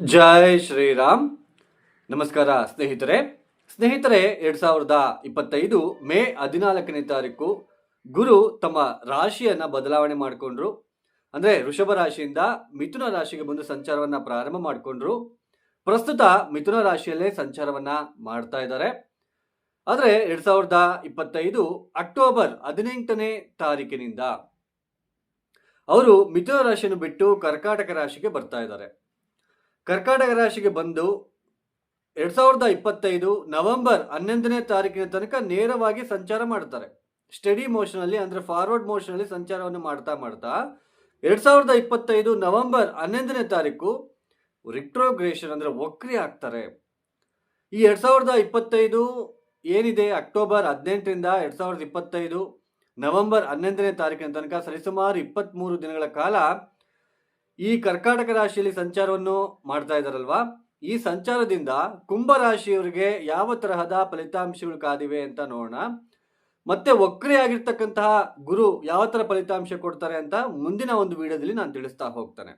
ಜೈ ಶ್ರೀರಾಮ್. ನಮಸ್ಕಾರ ಸ್ನೇಹಿತರೆ. ಸ್ನೇಹಿತರೆ, ಎರಡ್ ಸಾವಿರದ ಇಪ್ಪತ್ತೈದು ಮೇ ಹದಿನಾಲ್ಕನೇ ತಾರೀಕು ಗುರು ತಮ್ಮ ರಾಶಿಯನ್ನ ಬದಲಾವಣೆ ಮಾಡಿಕೊಂಡ್ರು. ಅಂದ್ರೆ ವೃಷಭ ರಾಶಿಯಿಂದ ಮಿಥುನ ರಾಶಿಗೆ ಬಂದು ಸಂಚಾರವನ್ನ ಪ್ರಾರಂಭ ಮಾಡಿಕೊಂಡ್ರು. ಪ್ರಸ್ತುತ ಮಿಥುನ ರಾಶಿಯಲ್ಲೇ ಸಂಚಾರವನ್ನ ಮಾಡ್ತಾ ಇದ್ದಾರೆ. ಆದರೆ ಎರಡ್ ಸಾವಿರದ ಇಪ್ಪತ್ತೈದು ಅಕ್ಟೋಬರ್ ಹದಿನೆಂಟನೇ ತಾರೀಕಿನಿಂದ ಅವರು ಮಿಥುನ ರಾಶಿಯನ್ನು ಬಿಟ್ಟು ಕರ್ಕಾಟಕ ರಾಶಿಗೆ ಬರ್ತಾ ಇದ್ದಾರೆ. ಕರ್ಕಾಟಕ ರಾಶಿಗೆ ಬಂದು ಎರಡ್ ಸಾವಿರದ ಇಪ್ಪತ್ತೈದು ನವೆಂಬರ್ ಹನ್ನೊಂದನೇ ತಾರೀಕಿನ ತನಕ ನೇರವಾಗಿ ಸಂಚಾರ ಮಾಡ್ತಾರೆ. ಸ್ಟಡಿ ಮೋಷನಲ್ಲಿ ಅಂದ್ರೆ ಫಾರ್ವರ್ಡ್ ಮೋಷನಲ್ಲಿ ಸಂಚಾರವನ್ನು ಮಾಡ್ತಾ ಮಾಡ್ತಾ ಎರಡ್ ಸಾವಿರದ ಇಪ್ಪತ್ತೈದು ನವೆಂಬರ್ ಹನ್ನೊಂದನೇ ತಾರೀಕು ರಿಕ್ಟ್ರೋಗ್ರೇಷನ್ ಅಂದ್ರೆ ವಕ್ರಿ ಆಗ್ತಾರೆ. ಈ ಎರಡ್ ಸಾವಿರದ ಇಪ್ಪತ್ತೈದು ಏನಿದೆ? ಅಕ್ಟೋಬರ್ ಹದಿನೆಂಟರಿಂದ ಎರಡ್ ಸಾವಿರದ ಇಪ್ಪತ್ತೈದು ನವೆಂಬರ್ ಹನ್ನೊಂದನೇ ತಾರೀಕಿನ ತನಕ ಸರಿಸುಮಾರು ಇಪ್ಪತ್ತ್ಮೂರು ದಿನಗಳ ಕಾಲ ಈ ಕರ್ಕಾಟಕ ರಾಶಿಯಲ್ಲಿ ಸಂಚಾರವನ್ನು ಮಾಡ್ತಾ ಇದ್ದಾರಲ್ವಾ? ಈ ಸಂಚಾರದಿಂದ ಕುಂಭ ರಾಶಿಯವರಿಗೆ ಯಾವ ತರಹದ ಫಲಿತಾಂಶಗಳು ಕಾದಿವೆ ಅಂತ ನೋಡೋಣ. ಮತ್ತೆ ಆಗಿರ್ತಕ್ಕಂತಹ ಗುರು ಯಾವ ತರ ಫಲಿತಾಂಶ ಕೊಡ್ತಾರೆ ಅಂತ ಮುಂದಿನ ಒಂದು ವಿಡಿಯೋದಲ್ಲಿ ನಾನು ತಿಳಿಸ್ತಾ ಹೋಗ್ತಾನೆ.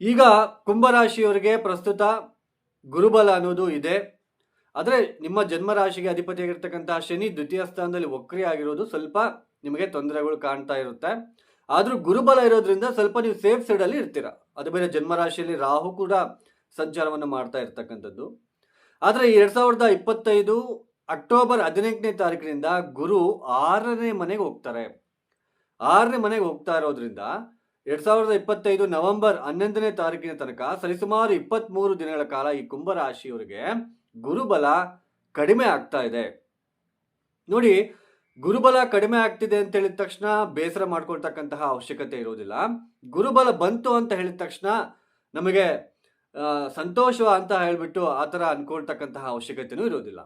ಈಗ ಕುಂಭರಾಶಿಯವರಿಗೆ ಪ್ರಸ್ತುತ ಗುರುಬಲ ಅನ್ನೋದು ಇದೆ. ಆದರೆ ನಿಮ್ಮ ಜನ್ಮ ರಾಶಿಗೆ ಅಧಿಪತಿಯಾಗಿರ್ತಕ್ಕಂತಹ ಶನಿ ದ್ವಿತೀಯ ಸ್ಥಾನದಲ್ಲಿ ಆಗಿರೋದು ಸ್ವಲ್ಪ ನಿಮಗೆ ತೊಂದರೆಗಳು ಕಾಣ್ತಾ ಇರುತ್ತೆ. ಆದ್ರೂ ಗುರುಬಲ ಇರೋದ್ರಿಂದ ಸ್ವಲ್ಪ ನೀವು ಸೇಫ್ ಸೈಡ್ ಅಲ್ಲಿ ಇರ್ತೀರ. ಅದು ಬೇರೆ ಜನ್ಮ ರಾಶಿಯಲ್ಲಿ ರಾಹು ಕೂಡ ಸಂಚಾರವನ್ನು ಮಾಡ್ತಾ ಇರ್ತಕ್ಕಂಥದ್ದು. ಆದ್ರೆ ಎರಡ್ ಸಾವಿರದ ಇಪ್ಪತ್ತೈದು ಅಕ್ಟೋಬರ್ ಹದಿನೆಂಟನೇ ತಾರೀಕಿನಿಂದ ಗುರು ಆರನೇ ಮನೆಗೆ ಹೋಗ್ತಾರೆ. ಆರನೇ ಮನೆಗೆ ಹೋಗ್ತಾ ಇರೋದ್ರಿಂದ ಎರಡ್ ಸಾವಿರದ ಇಪ್ಪತ್ತೈದು ನವೆಂಬರ್ ಹನ್ನೊಂದನೇ ತಾರೀಕಿನ ತನಕ ಸರಿಸುಮಾರು ಇಪ್ಪತ್ತ್ಮೂರು ದಿನಗಳ ಕಾಲ ಈ ಕುಂಭ ರಾಶಿಯವರಿಗೆ ಗುರುಬಲ ಕಡಿಮೆ ಆಗ್ತಾ ಇದೆ. ನೋಡಿ ಗುರುಬಲ ಕಡಿಮೆ ಆಗ್ತಿದೆ ಅಂತ ಹೇಳಿದ ತಕ್ಷಣ ಬೇಸರ ಮಾಡ್ಕೊಳ್ತಕ್ಕಂತಹ ಅವಶ್ಯಕತೆ ಇರೋದಿಲ್ಲ. ಗುರುಬಲ ಬಂತು ಅಂತ ಹೇಳಿದ ತಕ್ಷಣ ನಮಗೆ ಸಂತೋಷ ಅಂತ ಹೇಳಿಬಿಟ್ಟು ಆ ಥರ ಅಂದ್ಕೊಳ್ತಕ್ಕಂತಹ ಅವಶ್ಯಕತೆಯೂ ಇರೋದಿಲ್ಲ.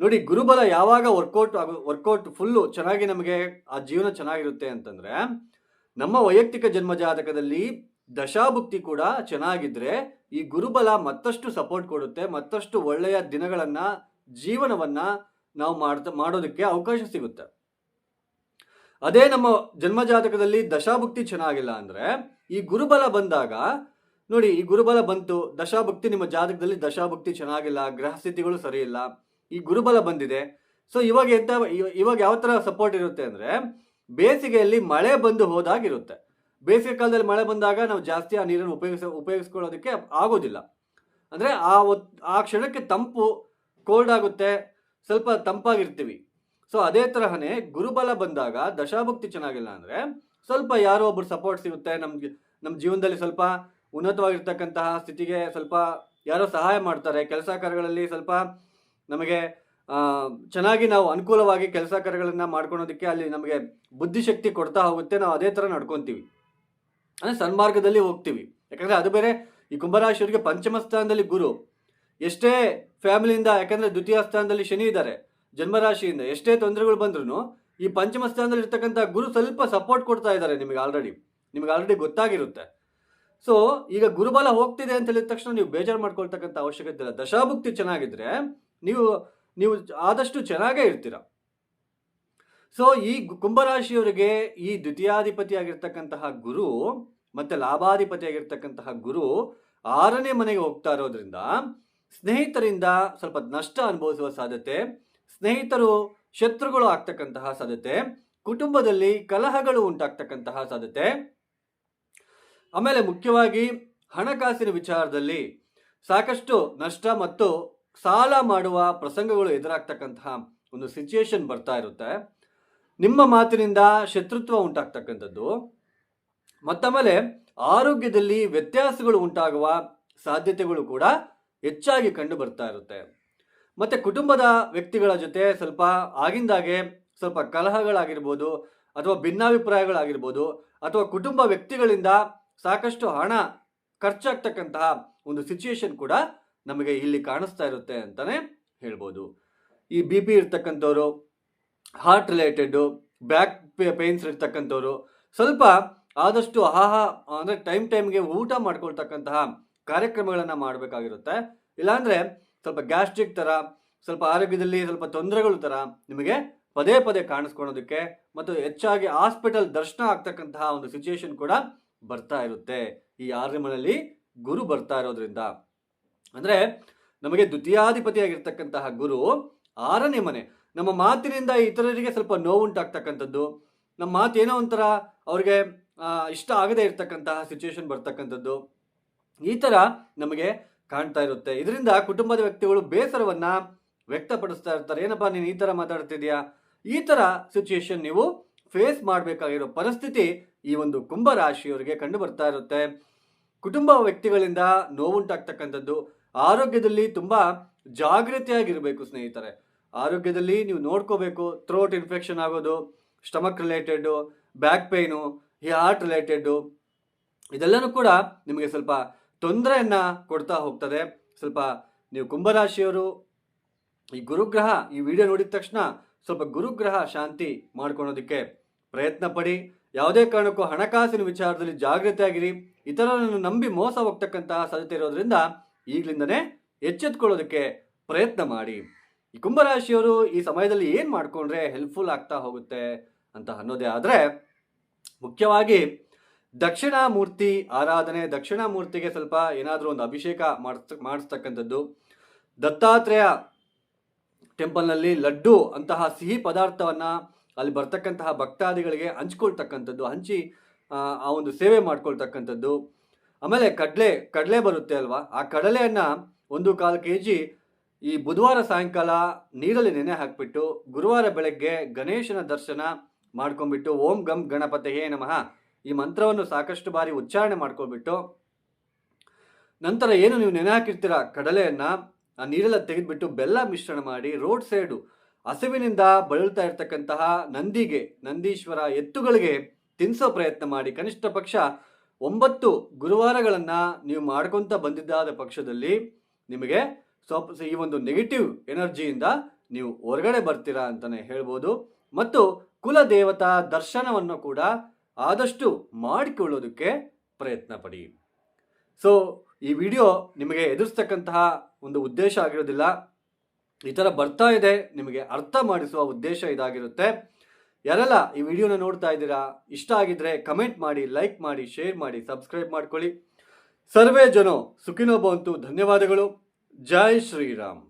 ನೋಡಿ, ಗುರುಬಲ ಯಾವಾಗ ವರ್ಕೌಟ್ ವರ್ಕೌಟ್ ಫುಲ್ಲು ಚೆನ್ನಾಗಿ ನಮಗೆ ಆ ಜೀವನ ಚೆನ್ನಾಗಿರುತ್ತೆ ಅಂತಂದರೆ, ನಮ್ಮ ವೈಯಕ್ತಿಕ ಜನ್ಮ ಜಾತಕದಲ್ಲಿ ದಶಾಭುಕ್ತಿ ಕೂಡ ಚೆನ್ನಾಗಿದ್ರೆ ಈ ಗುರುಬಲ ಮತ್ತಷ್ಟು ಸಪೋರ್ಟ್ ಕೊಡುತ್ತೆ, ಮತ್ತಷ್ಟು ಒಳ್ಳೆಯ ದಿನಗಳನ್ನು, ಜೀವನವನ್ನ ನಾವು ಮಾಡ್ತಾ, ಮಾಡೋದಕ್ಕೆ ಅವಕಾಶ ಸಿಗುತ್ತೆ. ಅದೇ ನಮ್ಮ ಜನ್ಮ ಜಾತಕದಲ್ಲಿ ದಶಾಭುಕ್ತಿ ಚೆನ್ನಾಗಿಲ್ಲ ಅಂದ್ರೆ, ಈ ಗುರುಬಲ ಬಂದಾಗ, ನೋಡಿ ಈ ಗುರುಬಲ ಬಂತು, ದಶಾಭುಕ್ತಿ ನಿಮ್ಮ ಜಾತಕದಲ್ಲಿ ದಶಾಭುಕ್ತಿ ಚೆನ್ನಾಗಿಲ್ಲ, ಗ್ರಹ ಸ್ಥಿತಿಗಳು ಸರಿ ಈ ಗುರುಬಲ ಬಂದಿದೆ. ಸೊ ಇವಾಗ ಎಂತ, ಇವ- ಇವಾಗ ಯಾವ ಥರ ಸಪೋರ್ಟ್ ಇರುತ್ತೆ ಅಂದ್ರೆ, ಬೇಸಿಗೆಯಲ್ಲಿ ಮಳೆ ಬಂದು ಹೋದಾಗಿರುತ್ತೆ. ಬೇಸಿಗೆ ಕಾಲದಲ್ಲಿ ಮಳೆ ಬಂದಾಗ ನಾವು ಜಾಸ್ತಿ ಆ ನೀರನ್ನು ಉಪಯೋಗಿಸ, ಉಪಯೋಗಿಸ್ಕೊಳ್ಳೋದಕ್ಕೆ ಆಗೋದಿಲ್ಲ. ಅಂದ್ರೆ ಆ ಆ ಕ್ಷಣಕ್ಕೆ ತಂಪು ಕೋಲ್ಡ್ ಆಗುತ್ತೆ ಸ್ವಲ್ಪ ತಂಪಾಗಿರ್ತೀವಿ. ಸೊ ಅದೇ ತರಹನೇ ಗುರುಬಲ ಬಂದಾಗ ದಶಾಭಕ್ತಿ ಚೆನ್ನಾಗಿಲ್ಲ ಅಂದ್ರೆ ಸ್ವಲ್ಪ ಯಾರೋ ಒಬ್ರು ಸಪೋರ್ಟ್ ಸಿಗುತ್ತೆ. ನಮ್ಗೆ ನಮ್ಮ ಜೀವನದಲ್ಲಿ ಸ್ವಲ್ಪ ಉನ್ನತವಾಗಿರ್ತಕ್ಕಂತಹ ಸ್ಥಿತಿಗೆ ಸ್ವಲ್ಪ ಯಾರೋ ಸಹಾಯ ಮಾಡ್ತಾರೆ. ಕೆಲಸ ಕಾರ್ಯಗಳಲ್ಲಿ ಸ್ವಲ್ಪ ನಮಗೆ ಚೆನ್ನಾಗಿ ನಾವು ಅನುಕೂಲವಾಗಿ ಕೆಲಸ ಕಾರ್ಯಗಳನ್ನು ಮಾಡ್ಕೊಳೋದಕ್ಕೆ ಅಲ್ಲಿ ನಮಗೆ ಬುದ್ಧಿಶಕ್ತಿ ಕೊಡ್ತಾ ಹೋಗುತ್ತೆ. ನಾವು ಅದೇ ತರ ನಡ್ಕೊತೀವಿ. ಅಂದ್ರೆ ಸನ್ಮಾರ್ಗದಲ್ಲಿ ಹೋಗ್ತೀವಿ. ಯಾಕಂದ್ರೆ ಅದು ಬೇರೆ ಈ ಕುಂಭರಾಶಿಯವರಿಗೆ ಪಂಚಮ ಸ್ಥಾನದಲ್ಲಿ ಗುರು. ಎಷ್ಟೇ ಫ್ಯಾಮಿಲಿಯಿಂದ, ಯಾಕಂದ್ರೆ ದ್ವಿತೀಯ ಸ್ಥಾನದಲ್ಲಿ ಶನಿ ಇದ್ದಾರೆ, ಜನ್ಮರಾಶಿಯಿಂದ ಎಷ್ಟೇ ತೊಂದರೆಗಳು ಬಂದ್ರು ಈ ಪಂಚಮ ಸ್ಥಾನದಲ್ಲಿ ಇರ್ತಕ್ಕಂಥ ಗುರು ಸ್ವಲ್ಪ ಸಪೋರ್ಟ್ ಕೊಡ್ತಾ ಇದ್ದಾರೆ ನಿಮಗೆ ಆಲ್ರೆಡಿ ನಿಮಗೆ ಆಲ್ರೆಡಿ ಗೊತ್ತಾಗಿರುತ್ತೆ. ಸೊ ಈಗ ಗುರುಬಲ ಹೋಗ್ತಿದೆ ಅಂತ ಹೇಳಿದ ತಕ್ಷಣ ನೀವು ಬೇಜಾರು ಮಾಡ್ಕೊಳ್ತಕ್ಕಂಥ ಅವಶ್ಯಕತೆ ಇಲ್ಲ. ದಶಾಭುಕ್ತಿ ಚೆನ್ನಾಗಿದ್ರೆ ನೀವು ನೀವು ಆದಷ್ಟು ಚೆನ್ನಾಗೇ ಇರ್ತೀರ. ಸೊ ಈ ಕುಂಭರಾಶಿಯವರಿಗೆ ಈ ದ್ವಿತೀಯಾಧಿಪತಿ ಆಗಿರ್ತಕ್ಕಂತಹ ಗುರು ಮತ್ತೆ ಲಾಭಾಧಿಪತಿ ಆಗಿರ್ತಕ್ಕಂತಹ ಗುರು ಆರನೇ ಮನೆಗೆ ಹೋಗ್ತಾ ಇರೋದ್ರಿಂದ ಸ್ನೇಹಿತರಿಂದ ಸ್ವಲ್ಪ ನಷ್ಟ ಅನುಭವಿಸುವ ಸಾಧ್ಯತೆ, ಸ್ನೇಹಿತರು ಶತ್ರುಗಳು ಆಗ್ತಕ್ಕಂತಹ ಸಾಧ್ಯತೆ, ಕುಟುಂಬದಲ್ಲಿ ಕಲಹಗಳು ಉಂಟಾಗ್ತಕ್ಕಂತಹ ಸಾಧ್ಯತೆ. ಆಮೇಲೆ ಮುಖ್ಯವಾಗಿ ಹಣಕಾಸಿನ ವಿಚಾರದಲ್ಲಿ ಸಾಕಷ್ಟು ನಷ್ಟ ಮತ್ತು ಸಾಲ ಮಾಡುವ ಪ್ರಸಂಗಗಳು ಎದುರಾಗ್ತಕ್ಕಂತಹ ಒಂದು ಸಿಚುಯೇಷನ್ ಬರ್ತಾ ಇರುತ್ತೆ. ನಿಮ್ಮ ಮಾತಿನಿಂದ ಶತ್ರುತ್ವ ಉಂಟಾಗ್ತಕ್ಕಂಥದ್ದು. ಮತ್ತಮೇಲೆ ಆರೋಗ್ಯದಲ್ಲಿ ವ್ಯತ್ಯಾಸಗಳು ಉಂಟಾಗುವ ಸಾಧ್ಯತೆಗಳು ಕೂಡ ಹೆಚ್ಚಾಗಿ ಕಂಡು ಬರ್ತಾ ಇರುತ್ತೆ. ಮತ್ತೆ ಕುಟುಂಬದ ವ್ಯಕ್ತಿಗಳ ಜೊತೆ ಸ್ವಲ್ಪ ಆಗಿಂದಾಗೆ ಸ್ವಲ್ಪ ಕಲಹಗಳಾಗಿರ್ಬೋದು ಅಥವಾ ಭಿನ್ನಾಭಿಪ್ರಾಯಗಳಾಗಿರ್ಬೋದು ಅಥವಾ ಕುಟುಂಬ ವ್ಯಕ್ತಿಗಳಿಂದ ಸಾಕಷ್ಟು ಹಣ ಖರ್ಚಾಗ್ತಕ್ಕಂತಹ ಒಂದು ಸಿಚುಯೇಷನ್ ಕೂಡ ನಮಗೆ ಇಲ್ಲಿ ಕಾಣಿಸ್ತಾ ಇರುತ್ತೆ ಅಂತಾನೆ ಹೇಳ್ಬೋದು. ಈ ಬಿ ಪಿ ಇರ್ತಕ್ಕಂಥವ್ರು ಹಾರ್ಟ್ ರಿಲೇಟೆಡು ಬ್ಯಾಕ್ ಪೇನ್ಸ್ ಇರ್ತಕ್ಕಂಥವ್ರು ಸ್ವಲ್ಪ ಆದಷ್ಟು ಆಹಾ, ಅಂದ್ರೆ ಟೈಮ್ ಟೈಮ್ಗೆ ಊಟ ಮಾಡ್ಕೊಳ್ತಕ್ಕಂತಹ ಕಾರ್ಯಕ್ರಮಗಳನ್ನ ಮಾಡಬೇಕಾಗಿರುತ್ತೆ. ಇಲ್ಲಾಂದರೆ ಸ್ವಲ್ಪ ಗ್ಯಾಸ್ಟ್ರಿಕ್ ಥರ ಸ್ವಲ್ಪ ಆರೋಗ್ಯದಲ್ಲಿ ಸ್ವಲ್ಪ ತೊಂದರೆಗಳು ಥರ ನಿಮಗೆ ಪದೇ ಪದೇ ಕಾಣಿಸ್ಕೊಳೋದಕ್ಕೆ ಮತ್ತು ಹೆಚ್ಚಾಗಿ ಹಾಸ್ಪಿಟಲ್ ದರ್ಶನ ಆಗ್ತಕ್ಕಂತಹ ಒಂದು ಸಿಚುಯೇಷನ್ ಕೂಡ ಬರ್ತಾ ಇರುತ್ತೆ. ಈ ಆರನೇ ಮನೆಯಲ್ಲಿ ಗುರು ಬರ್ತಾ ಇರೋದ್ರಿಂದ. ಅಂದರೆ ನಮಗೆ ದ್ವಿತೀಯಾಧಿಪತಿಯಾಗಿರ್ತಕ್ಕಂತಹ ಗುರು ಆರನೇ ಮನೆ. ನಮ್ಮ ಮಾತಿನಿಂದ ಇತರರಿಗೆ ಸ್ವಲ್ಪ ನೋವುಂಟಾಗ್ತಕ್ಕಂಥದ್ದು, ನಮ್ಮ ಮಾತು ಏನೋ ಒಂಥರ ಅವ್ರಿಗೆ ಇಷ್ಟ ಆಗದೇ ಇರತಕ್ಕಂತಹ ಸಿಚುವೇಶನ್ ಬರ್ತಕ್ಕಂಥದ್ದು. ಈ ಥರ ನಮಗೆ ಕಾಣ್ತಾ ಇರುತ್ತೆ. ಇದರಿಂದ ಕುಟುಂಬದ ವ್ಯಕ್ತಿಗಳು ಬೇಸರವನ್ನ ವ್ಯಕ್ತಪಡಿಸ್ತಾ ಇರ್ತಾರೆ. ಏನಪ್ಪ, ನೀನು ಈ ಥರ ಮಾತಾಡ್ತಿದ್ಯಾ ಈ ಥರ ಸಿಚುಯೇಷನ್ ನೀವು ಫೇಸ್ ಮಾಡಬೇಕಾಗಿರೋ ಪರಿಸ್ಥಿತಿ ಈ ಒಂದು ಕುಂಭ ರಾಶಿಯವರಿಗೆ ಕಂಡು ಬರ್ತಾ ಇರುತ್ತೆ. ಕುಟುಂಬ ವ್ಯಕ್ತಿಗಳಿಂದ ನೋವುಂಟಾಗ್ತಕ್ಕಂಥದ್ದು ಆರೋಗ್ಯದಲ್ಲಿ ತುಂಬ ಜಾಗೃತಿಯಾಗಿರಬೇಕು ಸ್ನೇಹಿತರೆ. ಆರೋಗ್ಯದಲ್ಲಿ ನೀವು ನೋಡ್ಕೋಬೇಕು. ಥ್ರೋಟ್ ಇನ್ಫೆಕ್ಷನ್ ಆಗೋದು ಸ್ಟಮಕ್ ರಿಲೇಟೆಡು ಬ್ಯಾಕ್ ಪೇಯ್ನು ಈ ಹಾರ್ಟ್ ರಿಲೇಟೆಡ್ಡು ಇದೆಲ್ಲನೂ ಕೂಡ ನಿಮಗೆ ಸ್ವಲ್ಪ ತೊಂದರೆಯನ್ನ ಕೊಡ್ತಾ ಹೋಗ್ತದೆ. ಸ್ವಲ್ಪ ನೀವು ಕುಂಭರಾಶಿಯವರು, ಈ ಗುರುಗ್ರಹ, ಈ ವಿಡಿಯೋ ನೋಡಿದ ತಕ್ಷಣ ಸ್ವಲ್ಪ ಗುರುಗ್ರಹ ಶಾಂತಿ ಮಾಡ್ಕೊಳೋದಕ್ಕೆ ಪ್ರಯತ್ನ ಪಡಿ. ಯಾವುದೇ ಕಾರಣಕ್ಕೂ ಹಣಕಾಸಿನ ವಿಚಾರದಲ್ಲಿ ಜಾಗೃತಿಯಾಗಿರಿ. ಇತರರನ್ನು ನಂಬಿ ಮೋಸ ಹೋಗ್ತಕ್ಕಂತಹ ಸಾಧ್ಯತೆ ಇರೋದ್ರಿಂದ ಈಗಲಿಂದನೇ ಎಚ್ಚೆತ್ಕೊಳ್ಳೋದಕ್ಕೆ ಪ್ರಯತ್ನ ಮಾಡಿ. ಈ ಕುಂಭರಾಶಿಯವರು ಈ ಸಮಯದಲ್ಲಿ ಏನು ಮಾಡ್ಕೊಂಡ್ರೆ ಹೆಲ್ಪ್ಫುಲ್ ಆಗ್ತಾ ಹೋಗುತ್ತೆ ಅಂತ ಅನ್ನೋದೇ ಆದರೆ ಮುಖ್ಯವಾಗಿ ದಕ್ಷಿಣಾಮೂರ್ತಿ ಆರಾಧನೆ ದಕ್ಷಿಣಾಮೂರ್ತಿಗೆ ಸ್ವಲ್ಪ ಏನಾದರೂ ಒಂದು ಅಭಿಷೇಕ ಮಾಡಿಸ್ ಮಾಡಿಸ್ತಕ್ಕಂಥದ್ದು. ದತ್ತಾತ್ರೇಯ ಟೆಂಪಲ್ನಲ್ಲಿ ಲಡ್ಡು ಅಂತಹ ಸಿಹಿ ಪದಾರ್ಥವನ್ನು ಅಲ್ಲಿ ಬರ್ತಕ್ಕಂತಹ ಭಕ್ತಾದಿಗಳಿಗೆ ಹಂಚ್ಕೊಳ್ತಕ್ಕಂಥದ್ದು ಹಂಚಿ ಆ, ಒಂದು ಸೇವೆ ಮಾಡ್ಕೊಳ್ತಕ್ಕಂಥದ್ದು. ಆಮೇಲೆ ಕಡಲೆ ಕಡಲೆ ಬರುತ್ತೆ ಅಲ್ವಾ? ಆ ಕಡಲೆಯನ್ನು ಒಂದು ಕಾಲು ಕೆ ಜಿ ಈ ಬುಧವಾರ ಸಾಯಂಕಾಲ ನೀರಲ್ಲಿ ನೆನೆ ಹಾಕ್ಬಿಟ್ಟು ಗುರುವಾರ ಬೆಳಗ್ಗೆ ಗಣೇಶನ ದರ್ಶನ ಮಾಡ್ಕೊಂಬಿಟ್ಟು ಓಂ ಗಂ ಗಣಪತಿಯೇ ನಮಃ ಈ ಮಂತ್ರವನ್ನು ಸಾಕಷ್ಟು ಬಾರಿ ಉಚ್ಚಾರಣೆ ಮಾಡ್ಕೊಬಿಟ್ಟು ನಂತರ ಏನು ನೀವು ನೆನೆ ಹಾಕಿರ್ತೀರ ಕಡಲೆಯನ್ನು ಆ ನೀರೆಲ್ಲ ತೆಗೆದುಬಿಟ್ಟು ಬೆಲ್ಲ ಮಿಶ್ರಣ ಮಾಡಿ ರೋಡ್ ಸೈಡು ಹಸಿವಿನಿಂದ ಬಳಲ್ತಾ ಇರ್ತಕ್ಕಂತಹ ನಂದಿಗೆ, ನಂದೀಶ್ವರ ಎತ್ತುಗಳಿಗೆ ತಿನ್ನಿಸೋ ಪ್ರಯತ್ನ ಮಾಡಿ. ಕನಿಷ್ಠ ಪಕ್ಷ ಒಂಬತ್ತು ಗುರುವಾರಗಳನ್ನ ನೀವು ಮಾಡ್ಕೊಂತ ಬಂದಿದ್ದಾದ ಪಕ್ಷದಲ್ಲಿ ನಿಮಗೆ ಸ್ವಲ್ಪ ಈ ಒಂದು ನೆಗೆಟಿವ್ ಎನರ್ಜಿಯಿಂದ ನೀವು ಹೊರಗಡೆ ಬರ್ತೀರಾ ಅಂತಾನೆ ಹೇಳ್ಬೋದು. ಮತ್ತು ಕುಲ ದೇವತಾ ದರ್ಶನವನ್ನು ಕೂಡ ಆದಷ್ಟು ಮಾಡಿಕೊಳ್ಳೋದಕ್ಕೆ ಪ್ರಯತ್ನ ಪಡಿ. ಸೊ ಈ ವಿಡಿಯೋ ನಿಮಗೆ ಎದುರಿಸ್ತಕ್ಕಂತಹ ಒಂದು ಉದ್ದೇಶ ಆಗಿರೋದಿಲ್ಲ. ಈ ಥರ ಬರ್ತಾ ಇದೆ, ನಿಮಗೆ ಅರ್ಥ ಮಾಡಿಸುವ ಉದ್ದೇಶ ಇದಾಗಿರುತ್ತೆ. ಯಾರೆಲ್ಲ ಈ ವಿಡಿಯೋನ ನೋಡ್ತಾ ಇದ್ದೀರಾ, ಇಷ್ಟ ಆಗಿದ್ರೆ ಕಮೆಂಟ್ ಮಾಡಿ ಲೈಕ್ ಮಾಡಿ ಶೇರ್ ಮಾಡಿ ಸಬ್ಸ್ಕ್ರೈಬ್ ಮಾಡ್ಕೊಳ್ಳಿ. ಸರ್ವೇ ಜನೋ ಸುಖಿನೋ ಭವಂತು ಧನ್ಯವಾದಗಳು. ಜೈ ಶ್ರೀರಾಮ್.